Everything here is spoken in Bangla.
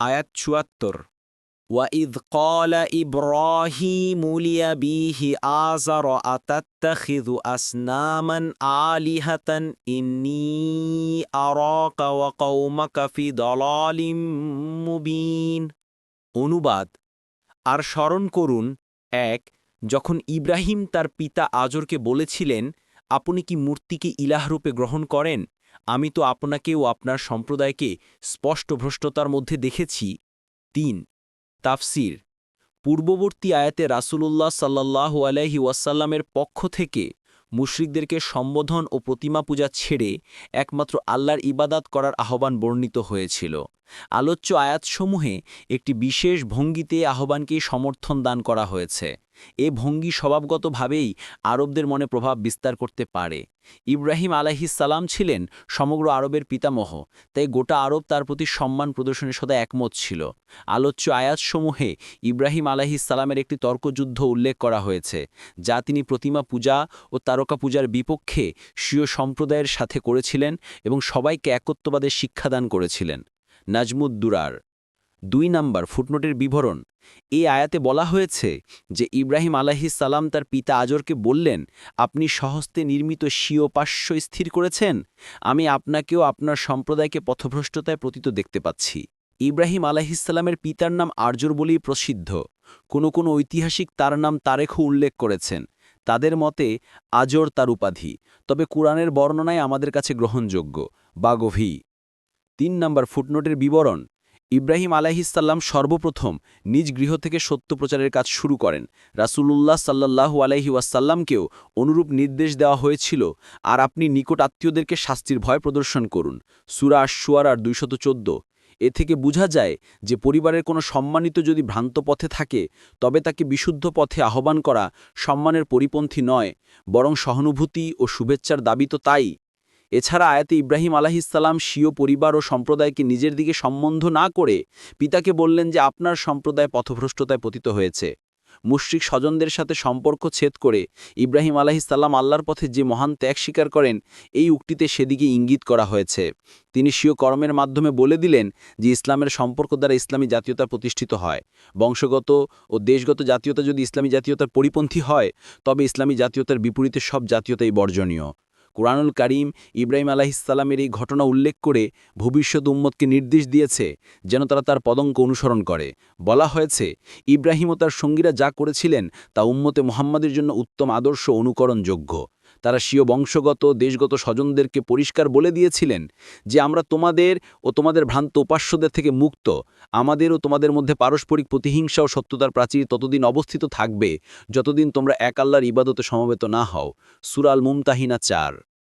আয়াত চুয়াত্তর وَإِذْ قَالَ إِبْرَاهِيمُ لِأَبِيهِ آزَرَ أَتَتَّخِذُ أَصْنَامًا آلِهَةً إِنِّي أَرَاكَ وَقَوْمَكَ فِي ضَلَالٍ مُبِينٍ অনুবাদ আর স্মরণ করুন এক যখন ইব্রাহিম তার পিতা আজরকে বলেছিলেন আপনি কি মূর্তিকে ইলাহরূপে গ্রহণ করেন আমি তো আপনাকে ও আপনার সম্প্রদায়কে স্পষ্ট ভ্রষ্টতার মধ্যে দেখেছি। তিন, তাফসির। পূর্ববর্তী আয়াতে রাসূলুল্লাহ সাল্লাল্লাহু আলাইহি ওয়াসাল্লামের পক্ষ থেকে মুশরিকদেরকে সম্বোধন ও প্রতিমা পূজা ছেড়ে একমাত্র আল্লাহর ইবাদাত করার আহ্বান বর্ণিত হয়েছিল। আলোচ্য আয়াতসমূহে একটি বিশেষ ভঙ্গিতে আহ্বানকে সমর্থন দান করা হয়েছে। এ ভঙ্গি স্বভাবগতভাবেই আরবদের মনে প্রভাব বিস্তার করতে পারে। ইব্রাহিম সালাম ছিলেন সমগ্র আরবের পিতামহ, তাই গোটা আরব তার প্রতি সম্মান প্রদর্শনে সদা একমত ছিল। আলোচ্য আয়াতসমূহে ইব্রাহিম সালামের একটি তর্কযুদ্ধ উল্লেখ করা হয়েছে, যা তিনি প্রতিমা পূজা ও তারকা পূজার বিপক্ষে স্বীয় সম্প্রদায়ের সাথে করেছিলেন এবং সবাইকে একত্ববাদের শিক্ষাদান করেছিলেন। নাজমুদ্দুরার দুই নাম্বার ফুটনোটের বিবরণ। এই আয়াতে বলা হয়েছে যে ইব্রাহিম সালাম তার পিতা আজরকে বললেন, আপনি সহস্তে নির্মিত স্বীয় পার্শ্ব স্থির করেছেন? আমি আপনাকেও আপনার সম্প্রদায়কে পথভ্রষ্টতায় প্রতীত দেখতে পাচ্ছি। ইব্রাহিম আলাহিসাল্লামের পিতার নাম আর্যর বলেই প্রসিদ্ধ। কোনো কোনো ঐতিহাসিক তার নাম তারেখও উল্লেখ করেছেন। তাদের মতে, আজর তার উপাধি, তবে কোরআনের বর্ণনায় আমাদের কাছে গ্রহণযোগ্য বা গভী তিন নম্বর ফুটনোটের বিবরণ ইব্রাহিম আলাহিসাল্লাম সর্বপ্রথম নিজ গৃহ থেকে সত্য প্রচারের কাজ শুরু করেন। রাসূলুল্লাহ সাল্লাহু আলাইহি ওয়াসাল্লামকেও অনুরূপ নির্দেশ দেওয়া হয়েছিল, আর আপনি নিকট আত্মীয়দেরকে শাস্তির ভয় প্রদর্শন করুন। সুরা আশুয়ার আর দুইশত চোদ্দ। এ থেকে বোঝা যায় যে পরিবারের কোনো সম্মানিত যদি ভ্রান্ত পথে থাকে, তবে তাকে বিশুদ্ধ পথে আহ্বান করা সম্মানের পরিপন্থী নয়, বরং সহানুভূতি ও শুভেচ্ছার দাবি তো তাই। এছাড়া আয়াতে ইব্রাহিম আলাহিসাল্লাম স্বীয় পরিবার ও সম্প্রদায়কে নিজের দিকে সম্বন্ধ না করে পিতাকে বললেন যে আপনার সম্প্রদায় পথভ্রষ্টতায় পতিত হয়েছে। মুশ্রিক স্বজনদের সাথে সম্পর্ক ছেদ করে ইব্রাহিম আলাহিসাল্লাম আল্লাহর পথে যে মহান ত্যাগ স্বীকার করেন, এই উক্তিতে সেদিকে ইঙ্গিত করা হয়েছে। তিনি স্বীয় কর্মের মাধ্যমে বলে দিলেন যে ইসলামের সম্পর্ক দ্বারা ইসলামী জাতীয়তা প্রতিষ্ঠিত হয়। বংশগত ও দেশগত জাতীয়তা যদি ইসলামী জাতীয়তার পরিপন্থী হয়, তবে ইসলামী জাতীয়তার বিপরীতে সব জাতীয়তাই বর্জনীয়। কোরআনুল করিম ইব্রাহিম আলাহিসাল্লামের এই ঘটনা উল্লেখ করে ভবিষ্যৎ উম্মতকে নির্দেশ দিয়েছে যেন তারা তার পদঙ্ক অনুসরণ করে। বলা হয়েছে, ইব্রাহিম ও তার সঙ্গীরা যা করেছিলেন তা উম্মতে মোহাম্মদের জন্য উত্তম আদর্শ অনুকরণযোগ্য। তারা স্বীয় বংশগত, দেশগত স্বজনদেরকে পরিষ্কার বলে দিয়েছিলেন যে আমরা তোমাদের ও তোমাদের ভ্রান্ত উপাস্যদের থেকে মুক্ত। আমাদের ও তোমাদের মধ্যে পারস্পরিক প্রতিহিংসা ও সত্যতার প্রাচীর ততদিন অবস্থিত থাকবে, যতদিন তোমরা এক আল্লাহর ইবাদতে সমবেত না হও। সুরাল মুমতাহিনা চার।